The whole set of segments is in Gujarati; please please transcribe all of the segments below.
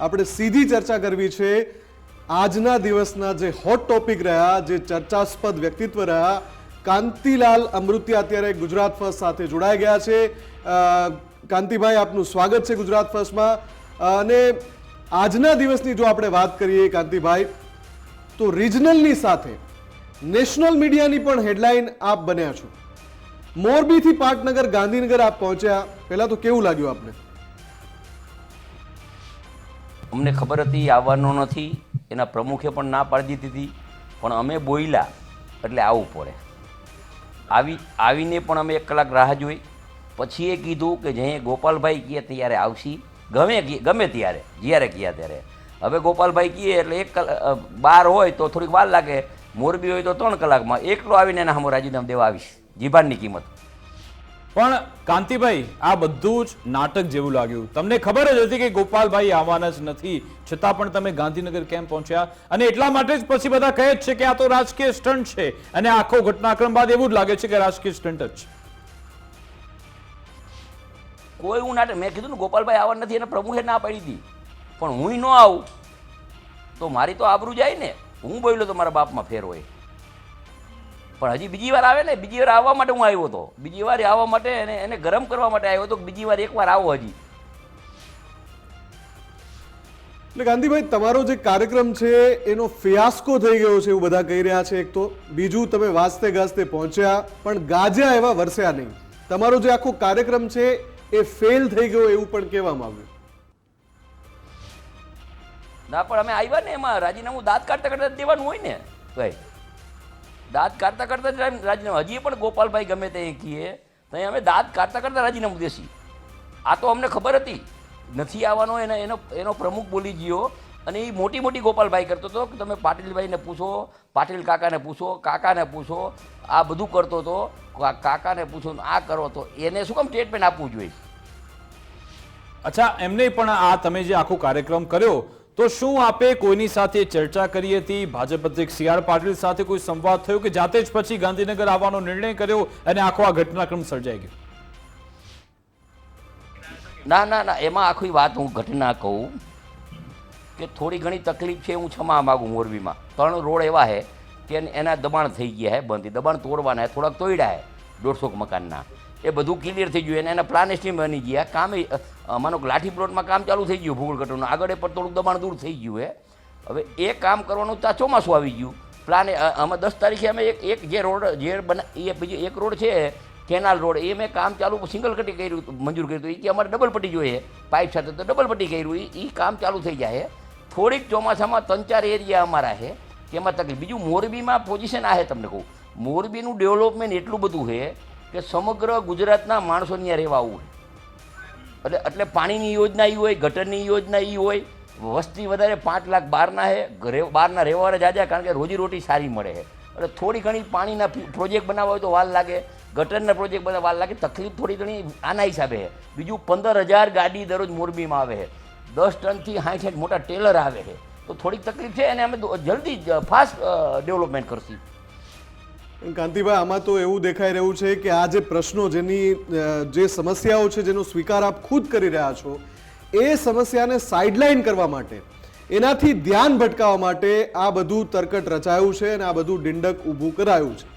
આપણે સીધી ચર્ચા કરવી છે આજના દિવસના જે હોટ ટોપિક રહ્યા, જે ચર્ચાસ્પદ વ્યક્તિત્વ રહ્યા, કાંતિલાલ અમૃતિયા અત્યારે ગુજરાત ફર્સ્ટ સાથે જોડાઈ ગયા છે. કાંતિભાઈ, આપનું સ્વાગત છે ગુજરાત ફર્સ્ટમાં અને આજના દિવસની જો આપણે વાત કરીએ કાંતિભાઈ, તો રિજનલની સાથે નેશનલ મીડિયાની પણ હેડલાઇન આપ બન્યા છો. મોરબીથી પાટનગર, ગાંધીનગર આપ પહોંચ્યા. પહેલાં તો કેવું લાગ્યું આપને? અમને ખબર હતી આવવાનો નથી, એના પ્રમુખે પણ ના પાડી દીધી હતી, પણ અમે બોલ્યા એટલે આવવું પડે. આવી, આવીને પણ અમે એક કલાક રાહ જોઈ. પછી એ કીધું કે જે ગોપાલભાઈ કહે ત્યારે આવશી, ગમે ગમે ત્યારે, જ્યારે કહ્યા ત્યારે. હવે ગોપાલભાઈ કહે એટલે એક કલાક બાર હોય તો થોડીક વાર લાગે, મોરબી હોય તો ત્રણ કલાકમાં એકલો આવીને એના સામે રાજીનામું દેવા આવીશ, જીભાનની કિંમત. પણ કાંતિભાઈ, આ બધું જ નાટક જેવું લાગ્યું. તમને ખબર જ હતી કે ગોપાલભાઈ આવવાના જ નથી, છતાં પણ તમે ગાંધીનગર કેમ પહોંચ્યા? અને એટલા માટે જ પછી બધા કહે જ છે કે આ તો રાજકીય સ્ટન્ટ છે. અને આખો ઘટનાક્રમ બાદ એવું જ લાગે છે કે રાજકીય સ્ટન્ટ જ છે. કોઈ હું નાટક, મેં કીધું ને, ગોપાલભાઈ આવવા નથી એને પ્રમુખે ના પાડી હતી. પણ હું ન આવું, તો મારી તો આબરૂ જાય ને. હું બોલ્યો તો મારા બાપમાં ફેર હોય. પણ હજી બીજી વાર આવે ને બીજી વાર આવવા માટે હું આવ્યો હતો બીજી વાર આવવા માટે એને એને ગરમ કરવા માટે આવ્યો હતો બીજી વાર એકવાર આવો હજી. એટલે ગાંધીભાઈ તમારો જે કાર્યક્રમ છે એનો ફિયાસ્કો થઈ ગયો છે એવું બધા કહી રહ્યા છે. એક તો બીજું તમે વાસ્તે ગાજતે પહોંચ્યા પણ ગાજ્યા એવા વરસ્યા નહીં. તમારો જે આખો કાર્યક્રમ છે એ ફેલ થઈ ગયો એવું પણ કહેવામાં આવ્યું. ના પણ અમે આવ્યા ને એમાં. રાજીનામું દાંત કાઢતા કાઢતા દેવાનું હોય ને. ભાઈ દાંત કાઢતા કાઢતા રાજીનામું. હજી પણ ગોપાલભાઈ ગમે તે કહીએ તો અમે દાંત કાઢતા કાઢતા રાજીનામું દેશી. આ તો અમને ખબર હતી. નથી આવવાનો એનો એનો એનો પ્રમુખ બોલી ગયો અને એ મોટી મોટી ગોપાલભાઈ કરતો હતો કે તમે પાટીલભાઈને પૂછો, પાટીલ કાકાને પૂછો કાકાને પૂછો, આ બધું કરતો હતો કાકાને પૂછો, આ કરો તો એને શું કામ સ્ટેટમેન્ટ આપવું જોઈએ? અચ્છા, એમને પણ આ તમે જે આખો કાર્યક્રમ કર્યો તો શું આપે કોઈની સાથે ચર્ચા કરી હતી? ભાજપ અધ્યક્ષ સી આર પાટીલ સાથે કોઈ સંવાદ થયો કે જાતે જ પછી ગાંધીનગર આવવાનો નિર્ણય કર્યો અને આખો આ ઘટનાક્રમ સર્જાઈ ગયો? ના ના ના, એમાં આખી વાત હું ઘટના કહું કે થોડી ઘણી તકલીફ છે, હું ક્ષમા માગું મોરબીમાં. ત્રણ રોડ એવા છે કે એના દબાણ થઈ ગયા છે, બંધ. દબાણ તોડવાના છે, થોડાક તોડ્યા છે દોઢસોક મકાનના. એ બધું ક્લિયર થઈ ગયું. અને એના પ્લાન એસ્ટીમ બની ગયા. કામ માનો લાઠી પ્લોટમાં કામ ચાલુ થઈ ગયું ભૂગોળ ગટરનું આગળ એ પર થોડુંક દબાણ દૂર થઈ ગયું છે હવે એ કામ કરવાનું ત્યાં ચોમાસું આવી ગયું. પ્લાન અમે દસ તારીખે અમે એક એક જે રોડ, જે બના, એ બીજો એક રોડ છે, કેનાલ રોડ, એ મેં કામ ચાલુ સિંગલ કટી કર્યું, મંજૂર કર્યું હતું. એ કે અમારે ડબલ પટ્ટી જોઈએ. પાઇપ સાથે તો ડબલ પટ્ટી કર્યું. એ એ કામ ચાલુ થઈ જાય થોડીક ચોમાસામાં ત્રણ ચાર એરિયા અમારા છે તેમાં તકલીફ. બીજું મોરબીમાં પોઝિશન આ છે તમને કહું. મોરબીનું ડેવલપમેન્ટ એટલું બધું છે કે સમગ્ર ગુજરાતના માણસો ત્યાં રહેવા આવવું એટલે એટલે પાણીની યોજના એ હોય, ગટરની યોજના એ હોય, વસ્તી વધારે પાંચ લાખ બહારના છે ઘરે બહારના રહેવાવાળા જાજા, કારણ કે રોજીરોટી સારી મળે છે એટલે થોડી ઘણી પાણીના પ્રોજેક્ટ બનાવવા હોય તો વાર લાગે. ગટરના પ્રોજેક્ટ બધા વાર લાગે. તકલીફ થોડી ઘણી આના હિસાબે છે બીજું પંદર હજાર ગાડી દરરોજ મોરબીમાં આવે છે દસ ટનથી સાઠ મોટા ટેલર આવે છે તો થોડીક તકલીફ છે અને અમે જલ્દી ફાસ્ટ ડેવલપમેન્ટ કરશું. કાંતિભાઈ આમાં તો એવું દેખાઈ રહ્યું છે કે આ જે પ્રશ્નો જેની જે સમસ્યાઓ છે જેનો સ્વીકાર આપ ખુદ કરી રહ્યા છો, એ સમસ્યાને સાઇડલાઇન કરવા માટે, એનાથી ધ્યાન ભટકાવવા માટે આ બધું તરકટ રચાયું છે અને આ બધું ડિંડક ઊભું કરાયું છે.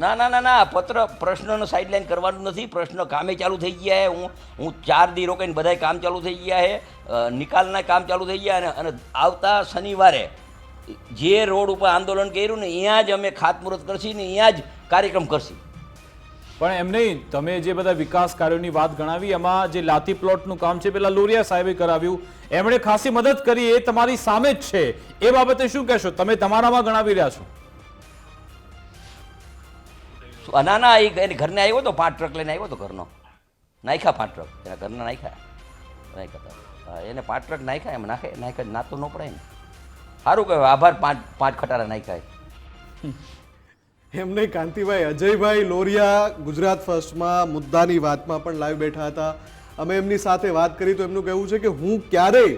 ના ના ના ના, પત્ર, પ્રશ્નનો સાઇડલાઇન કરવાનું નથી. પ્રશ્ન કામે ચાલુ થઈ ગયા છે હું હું ચાર દી રોકાઈને બધાય કામ ચાલુ થઈ ગયા છે નિકાલના કામ ચાલુ થઈ ગયા અને આવતા શનિવારે જે રોડ ઉપર આંદોલન કર્યું ને અહીંયા જ અમે ખાતમુહૂર્ત કરશી ને અહીંયા જ કાર્યક્રમ કરશી. પણ એમ નહીં તમે જે બધા વિકાસ કાર્યોની વાત ગણાવી એમાં જે લાતી પ્લોટનું કામ છે પેલા લોરિયા સાહેબે કરાવ્યું. એમણે ખાસી મદદ કરી એ તમારી સામે જ છે. એ બાબતે શું કહેશો? તમે તમારામાં ગણાવી રહ્યા છો. ના ના એ એની ઘરને આવ્યો તો પાંચ ટ્રક લઈને આવ્યો તો ઘરનો. નાખ્યા પાંચ ટ્રક એના ઘરના નાખ્યા. નાખ્યા એને પાંચ ટ્રક નાખ્યા એમ નાખે નાખ્યા ના તો ન પડાય ને. સારું કહેવાય આભાર પાંચ પાંચ ખટારા નાખ્યા એમને કાંતિભાઈ અજયભાઈ લોરિયા ગુજરાત ફર્સ્ટમાં મુદ્દાની વાતમાં પણ લાઈવ બેઠા હતા. અમે એમની સાથે વાત કરી તો એમનું કહેવું છે કે હું ક્યારેય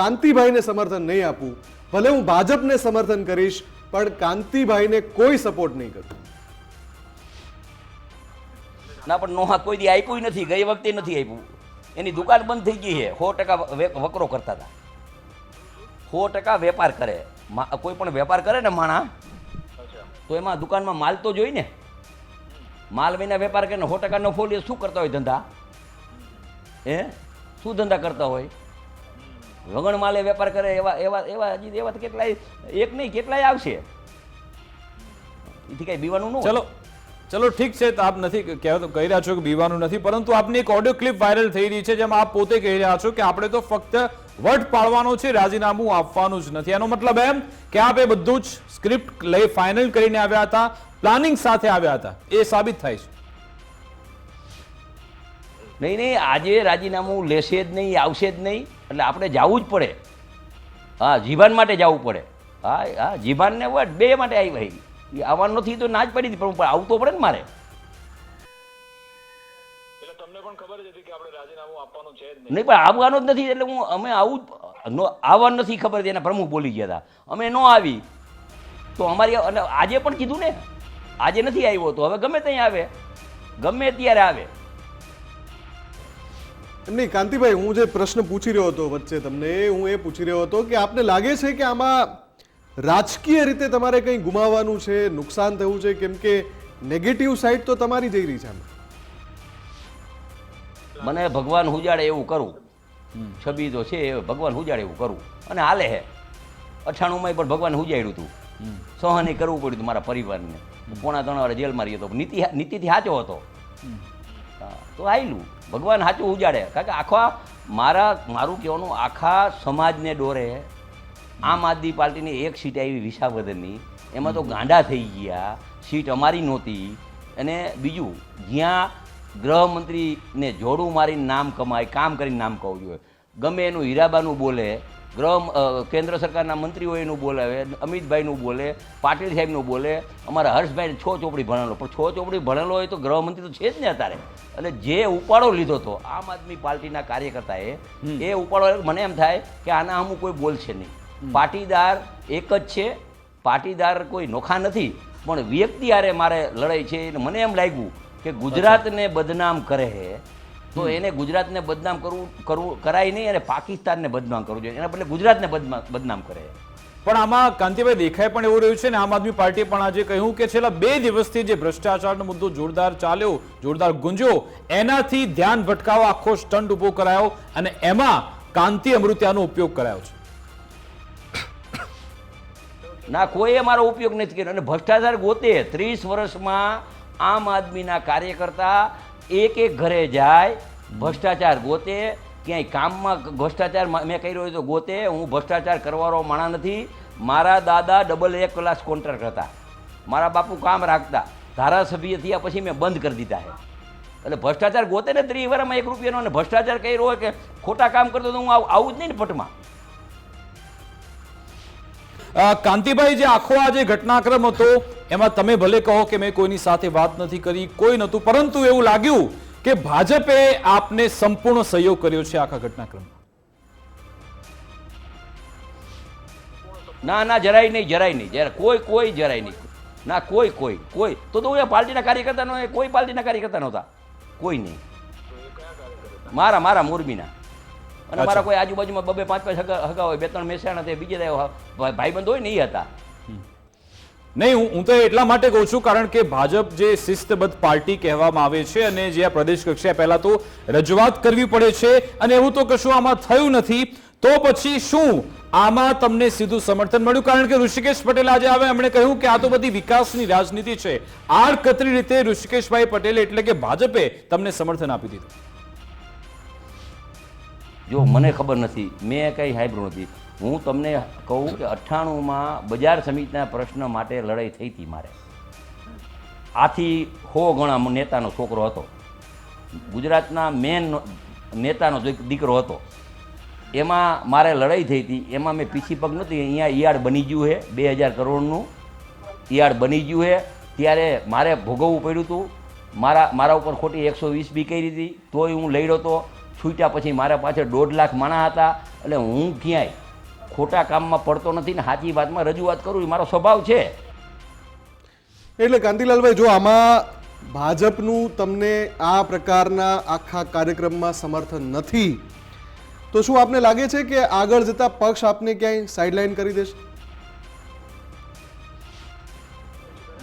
કાંતિભાઈને સમર્થન નહીં આપું. ભલે હું ભાજપને સમર્થન કરીશ પણ કાંતિભાઈને કોઈ સપોર્ટ નહીં કરું. ના પણ નોહા કોઈ દી આપ્યું નથી ગઈ વખતે નથી આપ્યું. એની દુકાન બંધ થઈ ગઈ છે. સો ટકા વકરો કરતા હતા. સો ટકા વેપાર કરે. મા- કોઈ પણ વેપાર કરે ને માણા તો એમાં દુકાનમાં માલ તો જોઈ ને. માલ વિના વેપાર કરીને સો ટકાનો લે શું કરતા હોય ધંધા? હે? શું ધંધા કરતા હોય? વગણ માલે વેપાર કરે એવા એવા એવા હજી એવા કેટલાય એક નહીં કેટલાય આવશે. એથી કઈ બીવાનું ન. ચલો ચલો ઠીક છે તો આપ નથી કહેવા કહી રહ્યા છો કે બીવાનું નથી પરંતુ આપની એક ઓડિયો ક્લિપ વાયરલ થઈ રહી છે જેમાં આપ પોતે કહી રહ્યા છો કે આપણે તો ફક્ત વટ પાડવાનો છે, રાજીનામું આપવાનું જ નથી. એનો મતલબ એમ કે આપ એ બધું જ સ્ક્રિપ્ટ લઈ ફાઇનલ કરીને આવ્યા હતા પ્લાનિંગ સાથે આવ્યા હતા. એ સાબિત થાય છે. નહીં નહીં, આજે રાજીનામું લેશે જ નહીં, આવશે જ નહીં, એટલે આપણે જવું જ પડે. હા, જીભાન માટે જવું પડે. હા હા જીભાન ને વટ બે માટે આવી. ભાઈ આવવાનું નથી તો ના જ પડી. પણ આવતો પડે ને મારે. પણ ખબર જ હતી કે આપણે રાજીનામું આપવાનું છે જ નહીં. નહીં પણ આવવાનું જ નથી એટલે હું અમે આવું આવવાનું નથી ખબર એના પ્રમુખ બોલી ગયા હતા. અમે ન આવી. તો અમારી અને આજે પણ કીધું ને આજે નથી આવ્યો તો હવે ગમે ત્યાં આવે. ગમે ત્યારે આવે. નહીં કાંતિભાઈ હું જે પ્રશ્ન પૂછી રહ્યો હતો વચ્ચે તમને હું એ પૂછી રહ્યો હતો કે આપને લાગે છે કે આમાં રાજકીય રીતે તમારે કંઈ ગુમાવવાનું છે નુકસાન થયું છે? કેમ કે નેગેટિવ સાઈડ તો તમારી જઈ રહી છે આમાં. મને ભગવાન હુજાડે એવું કરું. છબી તો છે એ ભગવાન હુજાડે એવું કરું. અને હાલે હે. અઠાણુંમાં પણ ભગવાન હુજાડ્યું હતું. સહને કરવું પડ્યું હતું મારા પરિવારને. પોણા ત્રણ વાર જેલમાં રહ્યો હતો નીતિ નીતિથી સાચો હતો. તો આવેલું ભગવાન સાચું ઉજાડે કારણ કે આખા મારા મારું કહેવાનું આખા સમાજને ડોરે. આમ આદમી પાર્ટીની એક સીટ આવી વિસાવદરની. એમાં તો ગાંડા થઈ ગયા. સીટ અમારી નહોતી. અને બીજું જ્યાં ગૃહમંત્રીને જોડું મારીને નામ કમાય કામ કરીને નામ કહું જોઈએ. ગમે એનું હીરાબાનું બોલે ગૃહ કેન્દ્ર સરકારના મંત્રીઓ એનું બોલાવે અમિતભાઈનું બોલે પાટીલ સાહેબનું બોલે અમારા હર્ષભાઈ છ ચોપડી ભણેલો પણ છ ચોપડી ભણેલો હોય તો ગૃહમંત્રી તો છે જ ને અત્યારે. એટલે જે ઉપાડો લીધો હતો આમ આદમી પાર્ટીના કાર્યકર્તાએ એ ઉપાડો મને એમ થાય કે આના અમુક કોઈ બોલશે નહીં. પાટીદાર એક જ છે પાટીદાર કોઈ નોખા નથી પણ વ્યક્તિ હારે મારે લડાઈ છે મને એમ લાગ્યું કે ગુજરાતને બદનામ કરે છે તો એને ગુજરાતને બદનામ કરવું કરવું કરાય નહીં અને પાકિસ્તાનને બદનામ કરવું જોઈએ. એના બદલે ગુજરાતને બદનામ કરે. પણ આમાં કાંતિભાઈ દેખાય પણ એવું રહ્યું છે ને આમ આદમી પાર્ટીએ પણ આજે કહ્યું કે છેલ્લા બે દિવસથી જે ભ્રષ્ટાચારનો મુદ્દો જોરદાર ચાલ્યો જોરદાર ગુંજ્યો એનાથી ધ્યાન ભટકાવવા આખો સ્ટન્ટ ઊભો કરાયો અને એમાં કાંતિ અમૃત્યાનો ઉપયોગ કરાયો છે. ના કોઈએ મારો ઉપયોગ નથી કર્યો. અને ભ્રષ્ટાચાર ગોતે ત્રીસ વર્ષમાં આમ આદમીના કાર્યકર્તા એક એક ઘરે જાય, ભ્રષ્ટાચાર ગોતે, ક્યાંય કામમાં ભ્રષ્ટાચાર મેં કર્યો હોય તો ગોતે, હું ભ્રષ્ટાચાર કરવાનો માણા નથી. મારા દાદા ડબલ એક ક્લાસ કોન્ટ્રાક્ટ હતા. મારા બાપુ કામ રાખતા. ધારાસભ્ય થયા પછી મેં બંધ કરી દીધા છે. એટલે ભ્રષ્ટાચાર ગોતે ને ત્રીસ વર્ષમાં એક રૂપિયાનો અને ભ્રષ્ટાચાર કર્યો હોય કે ખોટા કામ કરતો તો હું આવું જ નહીં ને પટમાં. કાંતિભાઈ, જે આખો આ જે ઘટનાક્રમ હતો, એમાં તમે ભલે કહો કે મેં કોઈની સાથે વાત નથી કરી, કોઈ નહોતું, પરંતુ એવું લાગ્યું કે ભાજપે આપને સંપૂર્ણ સહયોગ કર્યો છે આખા ઘટનાક્રમમાં. ના ના, જરાય નહીં જરાય નહીં જરા કોઈ કોઈ જરાય નહીં. ના, કોઈ કોઈ કોઈ. તો તો એ પાર્ટીના કાર્યકર્તા કોઈ પાર્ટીના કાર્યકર્તા નહોતા. કોઈ નહીં. મારા મારા મોરબીના. અને મારા કોઈ આજુબાજુમાં બબે પાંચ પાંચ હગા હોય બે ત્રણ મહેસાણા તે બીજે ભાઈબંધ હોય ને એ હતા. નહીં હું હું તો એટલા માટે કહું છું કારણ કે ભાજપ જે શિસ્તબદ્ધ પાર્ટી કહેવામાં આવે છે અને જે આ પ્રદેશ કક્ષાએ પહેલા તો રજૂઆત કરવી પડે છે અને એવું તો કશું આમાં થયું નથી તો પછી શું? આમાં તમને સીધું સમર્થન મળ્યું કારણ કે ઋષિકેશ પટેલ આજે આવે એમણે કહ્યું કે આ તો બધી વિકાસની રાજનીતિ છે. આડકતરી રીતે ઋષિકેશભાઈ પટેલ એટલે કે ભાજપે તમને સમર્થન આપી દીધું. જો મને ખબર નથી, મેં કંઈ સાંભળ્યું નથી. હું તમને કહું કે અઠ્ઠાણુંમાં બજાર સમિતિના પ્રશ્ન માટે લડાઈ થઈ હતી મારે. આથી હો ગણા નેતાનો છોકરો હતો. ગુજરાતના મેન નેતાનો દીકરો હતો. એમાં મારે લડાઈ થઈ હતી. એમાં મેં પીછી પગ નહોતી. અહીંયા ઈયાડ બની ગયું છે, બે હજાર કરોડનું. ઈયાડ બની ગયું છે. ત્યારે મારે ભોગવવું પડ્યું હતું. મારા મારા ઉપર ખોટી એકસો વીસ બી કરી હતી. તોય હું લડ્યો હતો છૂટ્યા પછી મારા પાછળ દોઢ લાખ માણા હતા. એટલે હું ક્યાંય ખોટા કામમાં પડતો નથી ને સાચી વાતમાં રજૂઆત કરું એ મારો સ્વભાવ છે. એટલે કાંતિલાલભાઈ જો આમાં ભાજપનું તમને આ પ્રકારના આખા કાર્યક્રમમાં સમર્થન નથી તો શું આપને લાગે છે કે આગળ જતા પક્ષ આપને ક્યાંય સાઇડલાઇન કરી દેશે?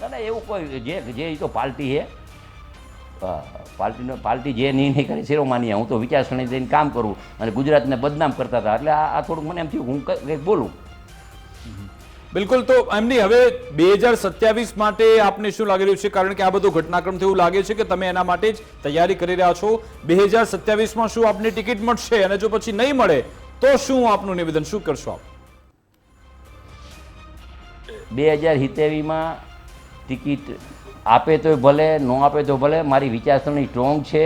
ના ના એવું કોઈ જે જે તો પાર્ટી છે. પાર્ટીનો પાર્ટી જે નિર્ણય કરે માનીએ. હું તો વિચારસરણી દઈને કામ કરું અને ગુજરાતને બદનામ કરતા હતા. એટલે આ થોડુંક મને એમ થયું હું કંઈક બોલું. બિલકુલ. તો એમની હવે બે હજાર સત્યાવીસ માટે આપને શું લાગી રહ્યું છે? કારણ કે આ બધો ઘટનાક્રમથી એવું લાગે છે કે તમે એના માટે જ તૈયારી કરી રહ્યા છો. બે હજાર સત્યાવીસમાં શું આપને ટિકિટ મળશે? અને જો પછી નહીં મળે તો શું આપનું નિવેદન? શું કરશો આપ? બે હજાર સિત્તેવીમાં ટિકિટ આપે તોય ભલે, ન આપે તો ભલે, મારી વિચારસરણી સ્ટ્રોંગ છે.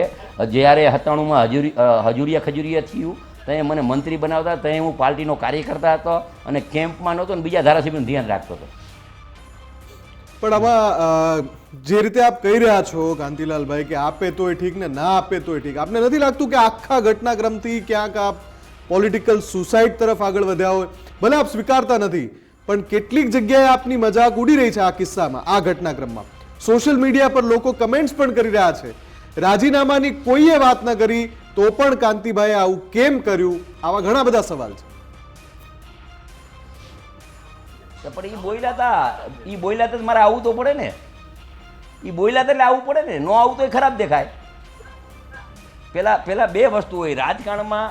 જ્યારે હતાણુંમાં હજુરી હજુરિયા ખજુરિયા થયું, ત્યાં મને મંત્રી બનાવતા, ત્યાં હું પાર્ટીનો કાર્યકર્તા હતો અને કેમ્પમાં નહોતો ને બીજા ધારાસભ્યનું ધ્યાન રાખતો હતો. પણ આમાં જે રીતે આપ કહી રહ્યા છો કાંતિલાલભાઈ કે આપે તોય ઠીક ને ના આપે તોય ઠીક, આપને નથી લાગતું કે આખા ઘટનાક્રમથી ક્યાંક આપ પોલિટિકલ સુસાઇડ તરફ આગળ વધ્યા હોય? ભલે આપ સ્વીકારતા નથી, પણ કેટલીક જગ્યાએ આપની મજાક ઉડી રહી છે આ કિસ્સામાં, આ ઘટનાક્રમમાં. સોશિયલ મીડિયા પર લોકો કમેન્ટ્સ પણ કરી રહ્યા છે. રાજીનામાની કોઈએ વાત ન કરી, તો પણ કાંતિભાઈએ આવું કેમ કર્યું? આવા ઘણા બધા સવાલ છે. પણ એ બોલ્યા હતા એ બોલ્યા હતા મારે આવવું તો પડે ને. એ હતા એટલે આવવું પડે ને, ન આવું તો એ ખરાબ દેખાય. પેલા પેલા બે વસ્તુ હોય, રાજકારણમાં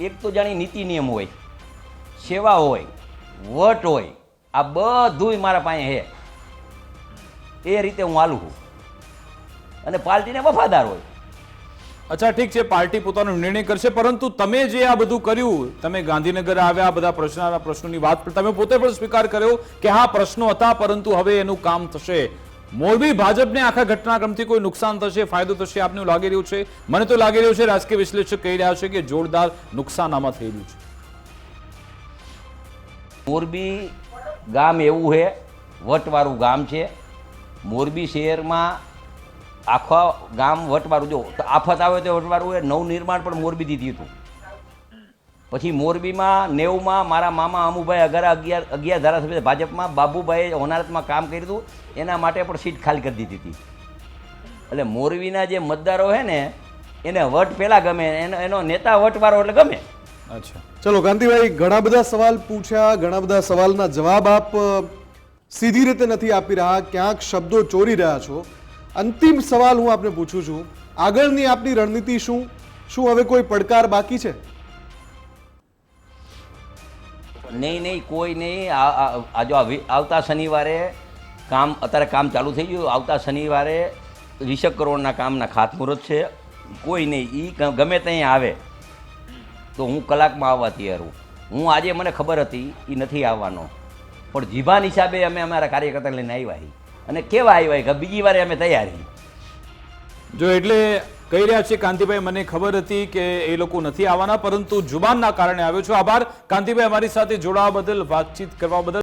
એક તો જાણી નીતિ નિયમ હોય, સેવા હોય, વટ હોય, આ બધુંય મારા પાસે છે એ રીતે હું હાલું છું. અને પાર્ટીને વફાદાર હોય. અચ્છા ઠીક છે પાર્ટી પોતાનો નિર્ણય કરશે પરંતુ તમે જે આ બધું કર્યું તમે ગાંધીનગર આવ્યા આ બધા પ્રશ્નના પ્રશ્નોની વાત તમે પોતે પણ સ્વીકાર કર્યો કે હા પ્રશ્નો હતા પરંતુ હવે એનું કામ થશે. મોરબી ભાજપને આખા ઘટનાક્રમથી કોઈ નુકસાન થશે ફાયદો થશે આપને લાગી રહ્યું છે? મને તો લાગી રહ્યું છે રાજકીય વિશ્લેષક કહી રહ્યા છે કે જોરદાર નુકસાન આમાં થઈ રહ્યું છે. મોરબી ગામ એવું છે વટવાળું ગામ છે. મોરબી શહેરમાં આખા ગામ વટવાળું જો આફત આવે તો વટવાળું એ નવનિર્માણ પણ મોરબીથી થયું હતું. પછી મોરબીમાં નેવુંમાં મારા મામા અમુભાઈ અગર અગિયાર અગિયાર ધારાસભ્ય ભાજપમાં, બાબુભાઈએ હોનારતમાં કામ કર્યું હતું, એના માટે પણ સીટ ખાલી કરી દીધી હતી. એટલે મોરબીના જે મતદારો છે ને, એને વટ પહેલાં ગમે, એનો એનો નેતા વટવાળો એટલે ગમે. અચ્છા. ચલો, ગાંધીભાઈ, ઘણા બધા સવાલ પૂછ્યા, ઘણા બધા સવાલના જવાબ આપ સીધી રીતે નથી આપી રહ્યા, ક્યાંક શબ્દો ચોરી રહ્યા છો. અંતિમ સવાલ હું આપને પૂછું છું, આગળની આપની રણનીતિ શું? શું હવે કોઈ પડકાર બાકી છે? નહીં નહીં, કોઈ નહીં. આ- જો આવતા શનિવારે કામ, અત્યારે કામ ચાલુ થઈ ગયું. આવતા શનિવારે વીસેક કરોડના કામના ખાતમુહૂર્ત છે. કોઈ નહીં. એ ગમે ત્યાં આવે, તો હું કલાકમાં આવવા તૈયાર હું. આજે મને ખબર હતી એ નથી આવવાનો. પણ જીભાન હિસાબે અમે અમારા કાર્યકર્તા લઈને આવ્યા અને કેવા આવ્યા કે બીજી વારે અમે તૈયાર જો એટલે કહી રહ્યા છે કાંતિભાઈ, મને ખબર હતી કે એ લોકો નથી આવવાના, પરંતુ જુબાનના કારણે આવ્યો છું. આભાર. કાંતિભાઈ, અમારી સાથે જોડાવા બદલ, વાતચીત કરવા બદલ